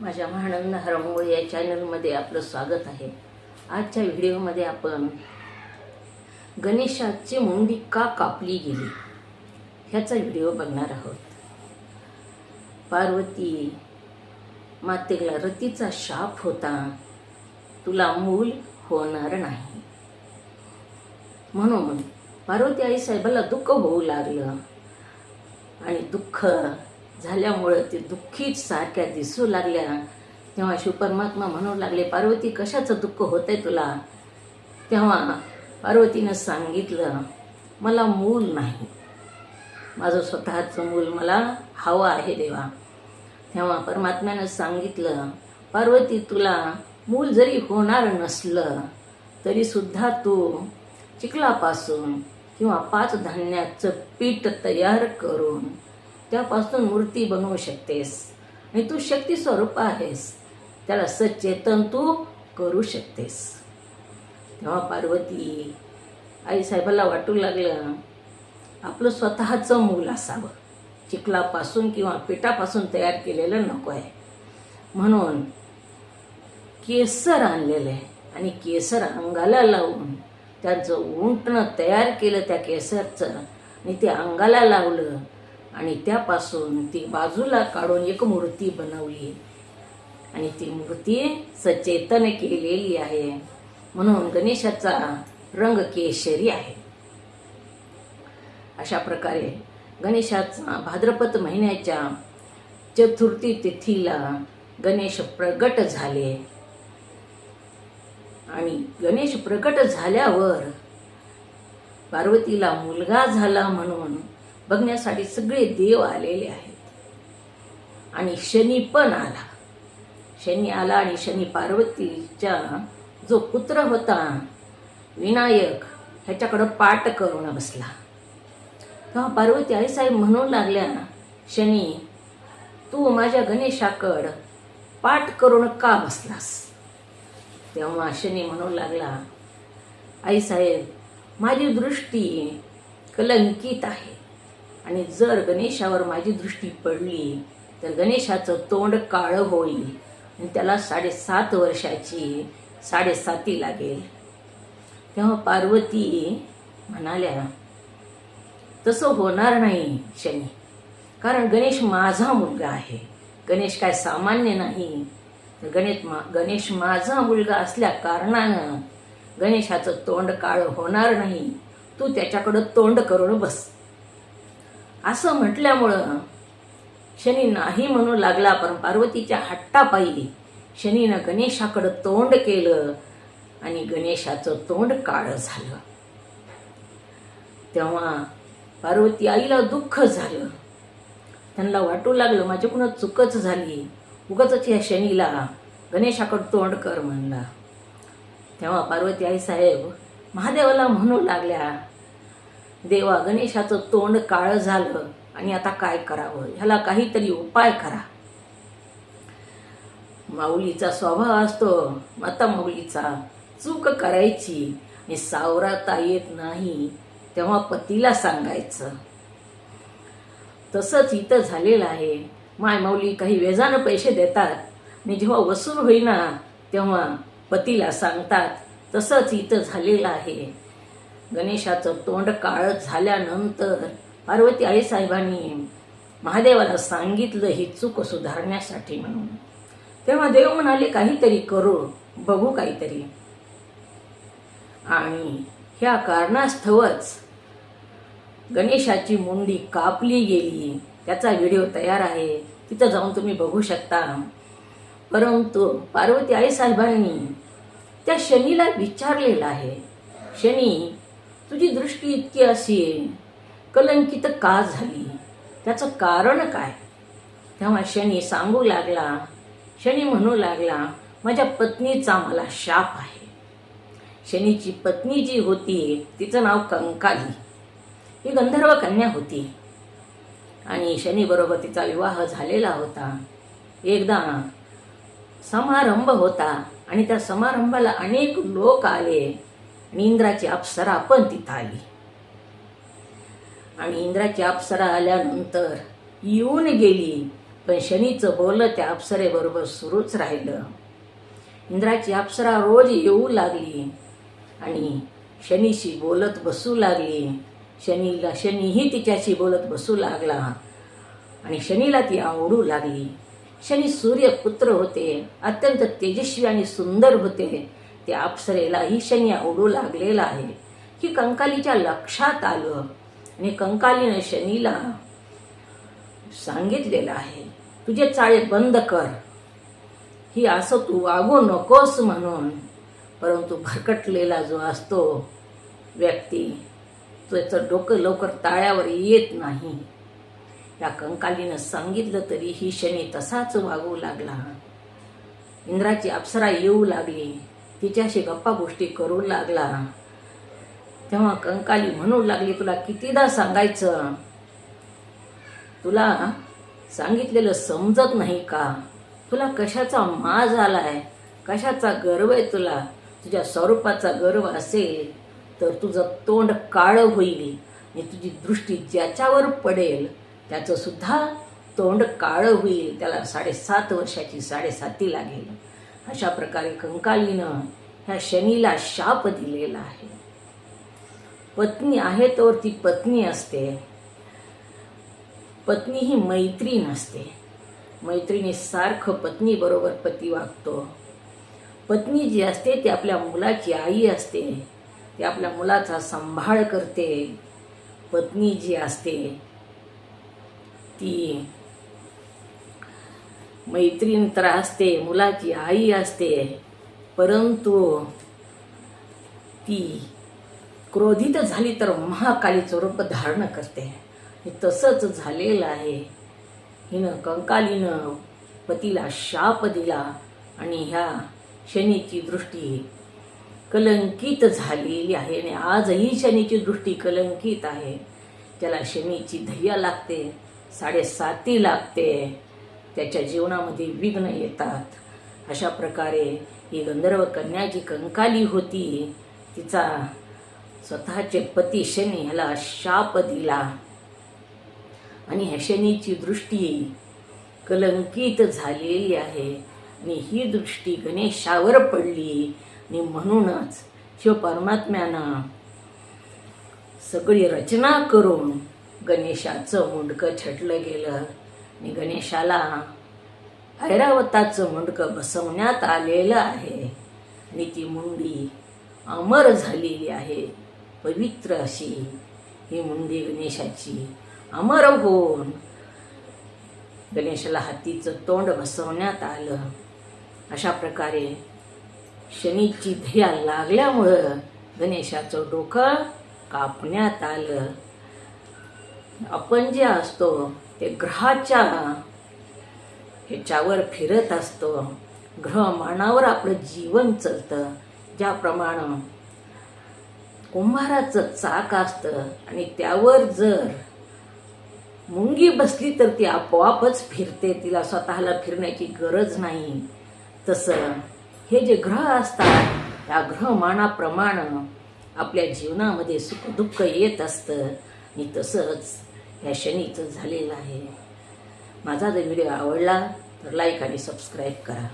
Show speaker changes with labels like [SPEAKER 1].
[SPEAKER 1] माझ्या महानंद हरमोळी या चॅनलमध्ये आपलं स्वागत आहे. आजच्या व्हिडिओमध्ये आपण गणेशाची मुंडी का कापली गेली? ह्याचा व्हिडिओ बघणार आहोत. पार्वती मातेला रतीचा शाप होता. तुला मूल होणार नाही. म्हणून पार्वती आई साहेबाला दुःख होऊ लागलं. आणि दुःख झाल्यामुळं ते दुःखीच सारख्या दिसू लागल्या. तेव्हा शिवपरमात्मा म्हणू लागले पार्वती कशाचं दुःख होतंय तुला? तेव्हा पार्वतीनं सांगितलं मला मूल नाही. माझं स्वतःचं मूल मला हवं आहे देवा. तेव्हा परमात्म्यानं सांगितलं पार्वती तुला मूल जरी होणार नसलं तरीसुद्धा तू चिखलापासून किंवा पाच धान्याचं पीठ तयार करून त्यापासून मूर्ती बनवू शकतेस. आणि तू शक्ती स्वरूप आहेस. त्याला सचेतन तू करू शकतेस. तेव्हा पार्वती आईसाहेबाला वाटू लागलं आपलं स्वतःचं मूल असावं. चिखलापासून किंवा पिठापासून तयार केलेलं नको आहे. म्हणून केसर आणलेलं आहे आणि केसर अंगाला लावून त्याचं उंटणं तयार केलं त्या केसरचं. आणि ते अंगाला लावलं आणि त्यापासून ती बाजूला काढून एक मूर्ती बनवली. आणि ती मूर्ती सचेतन केलेली आहे. म्हणून गणेशाचा रंग केशरी आहे. अशा प्रकारे गणेशाचा भाद्रपद महिन्याच्या चतुर्थी तिथीला गणेश प्रगट झाले. आणि गणेश प्रकट झाल्यावर पार्वतीला मुलगा झाला म्हणून बघण्यासाठी सगळे देव आलेले आहेत. आणि शनी पण आला. शनी आला आणि शनी पार्वतीच्या जो पुत्र होता विनायक ह्याच्याकडं पाठ करून बसला. तेव्हा पार्वती आईसाहेब म्हणू लागल्या शनी तू माझ्या गणेशाकड पाठ करून का बसलास? तेव्हा शनी म्हणू लागला आईसाहेब माझी दृष्टी कलंकित आहे. आणि जर गणेशावर माझी दृष्टी पडली तर गणेशाचं तोंड काळं होईल आणि त्याला साडेसात वर्षाची साडेसाती लागेल. तेव्हा पार्वती म्हणाल्या तसं होणार नाही शनी कारण गणेश माझा मुलगा आहे. गणेश काय सामान्य नाही. तर गणेश मा गणेश माझा मुलगा असल्या कारणानं गणेशाचं तोंड काळं होणार नाही. तू त्याच्याकडं तोंड करून बस. असं म्हटल्यामुळं शनी नाही म्हणू लागला पण पार्वतीच्या हट्टापायी शनीनं गणेशाकडं तोंड केलं आणि गणेशाचं तोंड काळं झालं. तेव्हा पार्वती आईला दुःख झालं. त्यांना वाटू लागलं माझ्याकडून चुकच झाली. उगच या शनीला गणेशाकडं तोंड कर म्हणला. तेव्हा पार्वती आई साहेब महादेवाला म्हणू लागल्या देवा गणेशाचं तोंड काळं झालं आणि आता काय करावं? ह्याला काहीतरी उपाय करा. माऊलीचा स्वभाव असतो माता माऊलीचा चूक करायची आणि सावराता येत नाही तेव्हा पतीला सांगायचं. तसंच इथं झालेलं आहे. माय माऊली काही वेजानं पैसे देतात आणि जेव्हा वसूल होईना तेव्हा पतीला सांगतात तसंच इथं झालेलं आहे. गणेशाचं तोंड काळं झाल्यानंतर पार्वती आईसाहेबांनी महादेवाला सांगितलं ही चूक सुधारण्यासाठी म्हणून. तेव्हा देव म्हणाले काहीतरी करू बघू काहीतरी. आणि ह्या कारणास्तवच गणेशाची मुंडी कापली गेली. त्याचा व्हिडिओ तयार आहे. तिथं जाऊन तुम्ही बघू शकता. परंतु पार्वती आईसाहेबांनी त्या शनीला विचारलेलं आहे. शनी तुझी दृष्टी इतकी अशी कलंकित का झाली? त्याचं कारण काय? तेव्हा शनी सांगू लागला शनी म्हणू लागला माझ्या पत्नीचा मला शाप आहे. शनीची पत्नी जी होती तिचं नाव कंकाली. ही गंधर्व कन्या होती. आणि शनीबरोबर तिचा विवाह झालेला होता. एकदा समारंभ होता आणि त्या समारंभाला अनेक लोक आले. मी इंद्राची अप्सरा पण तिथं आली. आणि इंद्राची अप्सरा आल्यानंतर येऊन गेली पण शनीचं बोलणं त्या अप्सरेबरोबर सुरूच राहिलं. इंद्राची अप्सरा रोज येऊ लागली आणि शनीशी बोलत बसू लागली. शनीला शनीही तिच्याशी बोलत बसू लागला आणि शनीला ती आवडू लागली. शनी सूर्यपुत्र होते अत्यंत तेजस्वी आणि सुंदर होते. त्या अप्सरेलाही शनी आवडू लागलेला आहे. की कंकालीच्या लक्षात आलं आणि कंकालीनं शनीला सांगितलेलं आहे तुझे चाळे बंद कर. ही असं तू वागू नकोस म्हणून. परंतु भरकटलेला जो असतो व्यक्ती त्याचं डोकं लवकर ताळ्यावर येत नाही. या कंकालीनं सांगितलं तरी ही शनी तसाच वागू लागला. इंद्राची अप्सरा येऊ लागली. तिच्याशी गप्पा गोष्टी करू लागला. तेव्हा कंकाली म्हणू लागली तुला कितीदा सांगायचं? तुला सांगितलेलं समजत नाही का? तुला कशाचा माज आलाय? कशाचा गर्व आहे तुला? तुझ्या स्वरूपाचा गर्व असेल तर तुझं तोंड काळं होईल आणि तुझी दृष्टी ज्याच्यावर पडेल त्याचंसुद्धा तोंड काळं होईल. त्याला साडेसात वर्षाची साडेसाती लागेल. अशा प्रकारे कंकालीनं ह्या शनीला शाप दिलेला आहे. पत्नी आहे तर ती पत्नी असते. पत्नी ही मैत्रीण असते. मैत्रिणी सारखं पत्नीबरोबर पती वागतो. पत्नी जी असते ती आपल्या मुलाची आई असते. ती आपल्या मुलाचा सांभाळ करते. पत्नी जी असते ती मैत्रीण तर असते मुलाची आई असते परंतु ती क्रोधित झाली तर महाकालीचं रूप धारण करते. हे तसंच झालेलं आहे. हिनं कंकालीनं पतीला शाप दिला आणि ह्या शनीची दृष्टी कलंकित झालेली आहे आणि आजही शनीची दृष्टी कलंकित आहे. त्याला शनीची धैया लागते साडेसाती लागते. त्याच्या जीवनामध्ये विघ्न येतात. अशा प्रकारे ही गंधर्व कन्या जी कंकाली होती तिचा स्वतःचे पती शनी ह्याला शाप दिला. आणि ह्या शनीची दृष्टी कलंकित झालेली आहे आणि ही दृष्टी गणेशावर पडली. आणि म्हणूनच शिव परमात्म्यानं सगळी रचना करून गणेशाचं मुंडकं छटलं गेलं. आणि गणेशाला ऐरावताचं मुंडकं बसवण्यात आलेलं आहे. आणि ती मुंडी अमर झालेली आहे. पवित्र अशी. ही मुंडी गणेशाची अमर होऊन गणेशाला हातीचं तोंड बसवण्यात आलं. अशा प्रकारे शनीची ध्या लागल्यामुळं गणेशाचं डोकं कापण्यात आलं. आपण जे असतो ते ग्रहाच्या ह्याच्यावर फिरत असतो. ग्रहमानावर आपलं जीवन चालतं. ज्याप्रमाणे कुंभाराचं चाक असतं आणि त्यावर जर मुंगी बसली तर ती आपोआपच फिरते. तिला स्वतःला फिरण्याची गरज नाही. तसं हे जे ग्रह असतात त्या ग्रहमानाप्रमाणे आपल्या जीवनामध्ये सुखदुःख येत असतं. आणि तसंच ह्या शनीचं झालेलं आहे. माझा जर व्हिडिओ आवडला तर लाईक आणि सबस्क्राईब करा.